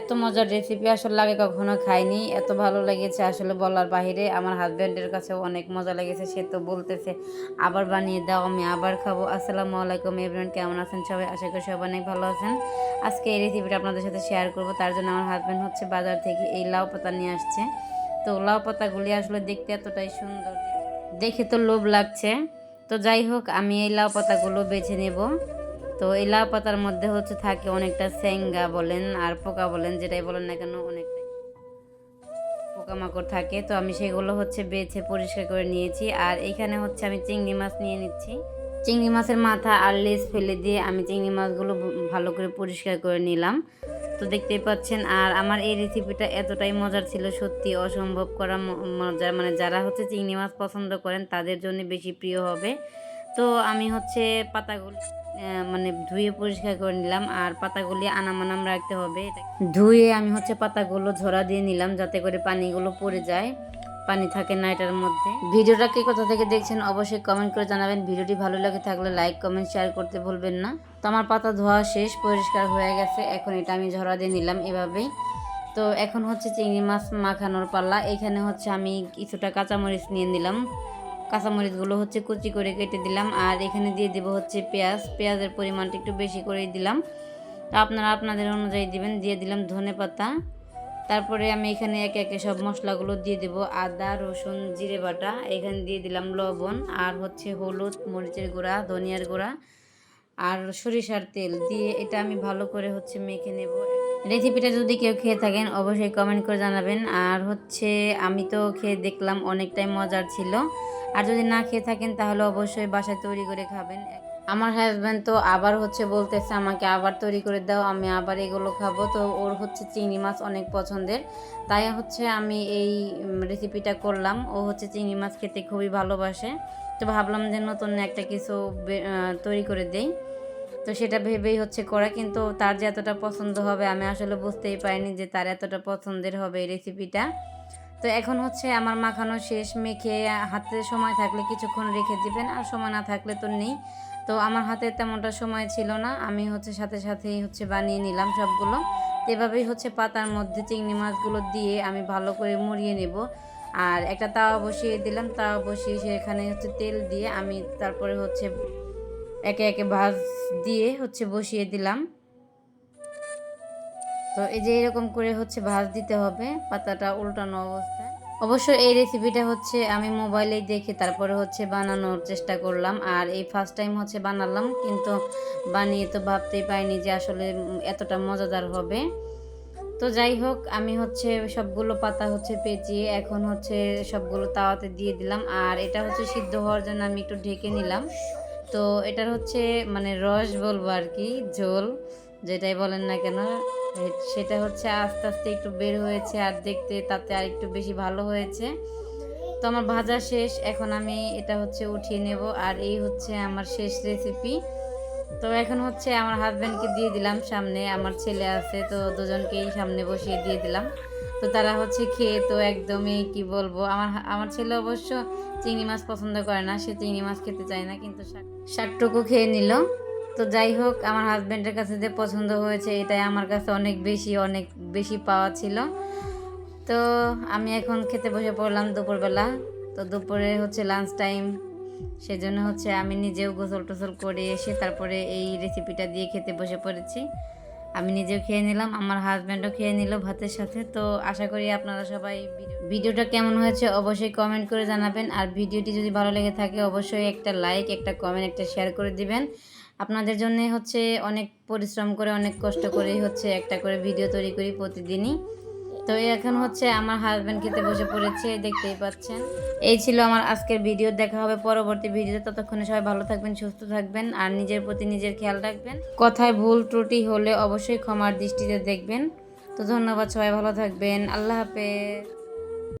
এত মজার রেসিপি আসলে লাগে কখনো খাইনি। এত ভালো লেগেছে আসলে বলার বাহিরে। আমার হাজব্যান্ডের কাছেও অনেক মজা লেগেছে, সে তো বলতেছে, আবার বানিয়ে দাও, আমি আবার খাব। আসসালামু আলাইকুম এভরিওয়ান কেমন আছেন সবাই? আশা করি সবাই অনেক ভালো আছেন। আজকে এই রেসিপিটা আপনাদের সাথে শেয়ার করব। তার জন্য আমার হাজব্যান্ড হচ্ছে বাজার থেকে এই লাউ পাতা নিয়ে আসছে। তো লাউ পাতাগুলি আসলে দেখতে এতটাই সুন্দর, দেখে তো লোভ লাগছে। তো যাই হোক, আমি এই লাউ পাতাগুলো বেছে নেব। তো এই পাতার মধ্যে হচ্ছে থাকে অনেকটা স্যাঙ্গা বলেন আর পোকা বলেন, যেটাই বলেন না কেন অনেকটাই পোকামাকড় থাকে। তো আমি সেগুলো হচ্ছে বেছে পরিষ্কার করে নিয়েছি আর এখানে হচ্ছে আমি চিংড়ি মাছ নিয়ে নিচ্ছি। চিংড়ি মাছের মাথা আর লেজ ফেলে দিয়ে আমি চিংড়ি মাছগুলো ভালো করে পরিষ্কার করে নিলাম। তো দেখতেই পাচ্ছেন, আর আমার এই রেসিপিটা এতটাই মজার ছিল, সত্যি অসম্ভব করা মজার। মানে যারা হচ্ছে চিংড়ি মাছ পছন্দ করেন, তাদের জন্য বেশি প্রিয় হবে। তো আমি হচ্ছে পাতাগুলো মানে ধুয়ে পরিষ্কার করে নিলাম আর পাতাগুলি আনামানাম রাখতে হবে। ধুয়ে আমি হচ্ছে পাতাগুলো ঝরা দিয়ে নিলাম যাতে করে পানিগুলো পড়ে যায়, পানি থাকে না এটার মধ্যে। ভিডিওটা কে কোথা থেকে দেখছেন অবশ্যই কমেন্ট করে জানাবেন। ভিডিওটি ভালো লাগে থাকলে লাইক কমেন্ট শেয়ার করতে ভুলবেন না। তো আমার পাতা ধোয়া শেষ, পরিষ্কার হয়ে গেছে। এখন এটা আমি ঝরা দিয়ে নিলাম এভাবেই। তো এখন হচ্ছে চিংড়ি মাছ মাখানোর পাল্লা এখানে হচ্ছে আমি কিছুটা কাঁচামরিচ নিয়ে নিলাম। কাঁচামরিচগুলো হচ্ছে কুচি করে কেটে দিলাম। আর এখানে দিয়ে দেবো হচ্ছে পেঁয়াজ। পেঁয়াজের পরিমাণটা একটু বেশি করেই দিলাম। তো আপনারা আপনাদের অনুযায়ী দিবেন। দিয়ে দিলাম ধনে পাতা। তারপরে আমি এখানে একে একে সব মশলাগুলো দিয়ে দেবো। আদা, রসুন, জিরে বাটা। এখানে দিয়ে দিলাম লবণ। আর হচ্ছে হলুদ মরিচের গুঁড়া, ধনিয়ার গুঁড়া। আর সরিষার তেল দিয়ে এটা আমি ভালো করে হচ্ছে মেখে নেব। রেসিপিটা যদি কেউ খেয়ে থাকেন, অবশ্যই কমেন্ট করে জানাবেন। আর হচ্ছে, আমি তো খেয়ে দেখলাম অনেকটাই মজার ছিল। আর যদি না খেয়ে থাকেন, তাহলে অবশ্যই বাসায় তৈরি করে খাবেন। আমার হাজব্যান্ড তো আবার হচ্ছে বলতেছে, আমাকে আবার তৈরি করে দাও, আমি আবার এগুলো খাব। তো ওর হচ্ছে চিংড়ি মাছ অনেক পছন্দের। তাই হচ্ছে আমি এই রেসিপিটা করলাম। ও হচ্ছে চিংড়ি মাছ খেতে খুবই ভালোবাসে। তো ভাবলাম যে নতুন একটা কিছু তৈরি করে দেই। তো সেটা ভেবেই হচ্ছে করা, কিন্তু তার যে এতটা পছন্দ হবে, আমি আসলে বুঝতেই পারিনি যে তার এতটা পছন্দের হবে এই রেসিপিটা তো এখন হচ্ছে আমার মাখানো শেষ, মেখে হাতে সময় থাকলে কিছুক্ষণ রেখে দিবেন, আর সময় না থাকলে তো নেই। তো আমার হাতে তেমনটা সময় ছিল না। আমি হচ্ছে সাথে সাথেই হচ্ছে বানিয়ে নিলাম সবগুলো। এভাবেই হচ্ছে পাতার মধ্যে চিংড়ি মাছগুলো দিয়ে আমি ভালো করে মুড়িয়ে নেব। আর একটা তাওয়া বসিয়ে দিলাম। তাওয়া বসিয়ে সেখানে হচ্ছে তেল দিয়ে আমি তারপরে হচ্ছে একে একে ভাজ দিয়ে হচ্ছে বসিয়ে দিলাম। তো এই যে এরকম করে হচ্ছে ভাজ দিতে হবে। পাতাটা উল্টানো অবস্থায়। অবশ্য এই রেসিপিটা হচ্ছে আমি মোবাইলেই দেখে তারপরে হচ্ছে বানানোর চেষ্টা করলাম। আর এই ফার্স্ট টাইম হচ্ছে বানালাম, কিন্তু বানিয়ে তো ভাবতেই পাইনি যে আসলে এতটা মজাদার হবে। তো যাই হোক, আমি হচ্ছে সবগুলো পাতা হচ্ছে পেঁচিয়ে এখন হচ্ছে সবগুলো তাওয়াতে দিয়ে দিলাম। আর এটা হচ্ছে সিদ্ধ হওয়ার জন্য আমি একটু ঢেকে নিলাম। তো এটার হচ্ছে মানে রস বলব আর কি, ঝোল। যেটাই বলেন না কেন সেটা হচ্ছে আস্তে আস্তে একটু বের হয়েছে আর দেখতে তাতে আর একটু বেশি ভালো হয়েছে। তো আমার ভাজা শেষ, এখন আমি এটা হচ্ছে উঠিয়ে নেব আর এই হচ্ছে আমার শেষ রেসিপি তো এখন হচ্ছে আমার হাজব্যান্ডকে দিয়ে দিলাম, সামনে আমার ছেলে আছে, তো দুজনকেই সামনে বসিয়ে দিয়ে দিলাম। তো তারা হচ্ছে খেয়ে তো একদমই কি বলব, আমার আমার ছেলে অবশ্য চিংড়ি মাছ পছন্দ করে না, সে চিংড়ি মাছ খেতে চায় না, কিন্তু শাক, শাকটুকু খেয়ে নিল। তো যাই হোক, আমার হাজব্যান্ডের কাছে যে পছন্দ হয়েছে, এটাই আমার কাছে অনেক বেশি অনেক বেশি পাওয়া ছিল। তো আমি এখন খেতে বসে পড়লাম দুপুরবেলা। তো দুপুরে হচ্ছে লাঞ্চ টাইম সেজন্য হচ্ছে আমি নিজেও গোসল টোসল করে এসে তারপরে এই রেসিপিটা দিয়ে খেতে বসে পড়েছি। আমি নিজেও খেয়ে নিলাম, আমার হাজব্যান্ডও খেয়ে নিল ভাতের সাথে। তো আশা করি আপনারা সবাই ভিডিওটা কেমন হয়েছে অবশ্যই কমেন্ট করে জানাবেন। আর ভিডিওটি যদি ভালো লেগে থাকে, অবশ্যই একটা লাইক একটা কমেন্ট একটা শেয়ার করে দিবেন। আপনাদের জন্য হচ্ছে অনেক পরিশ্রম করে, অনেক কষ্ট করেই হচ্ছে একটা করে ভিডিও তৈরি করি প্রতিদিনই। তো এখন হচ্ছে আমার হাজব্যান্ড খেতে বসে পড়েছে, দেখতেই পাচ্ছেন। এই ছিল আমার আজকের ভিডিও দেখা হবে পরবর্তী ভিডিওতে ততক্ষণে সবাই ভালো থাকবেন, সুস্থ থাকবেন, আর নিজের প্রতি নিজের খেয়াল রাখবেন। কথায় ভুল ত্রুটি হলে অবশ্যই ক্ষমার দৃষ্টিতে দেখবেন। তো ধন্যবাদ, সবাই ভালো থাকবেন। আল্লাহ হাফেজ।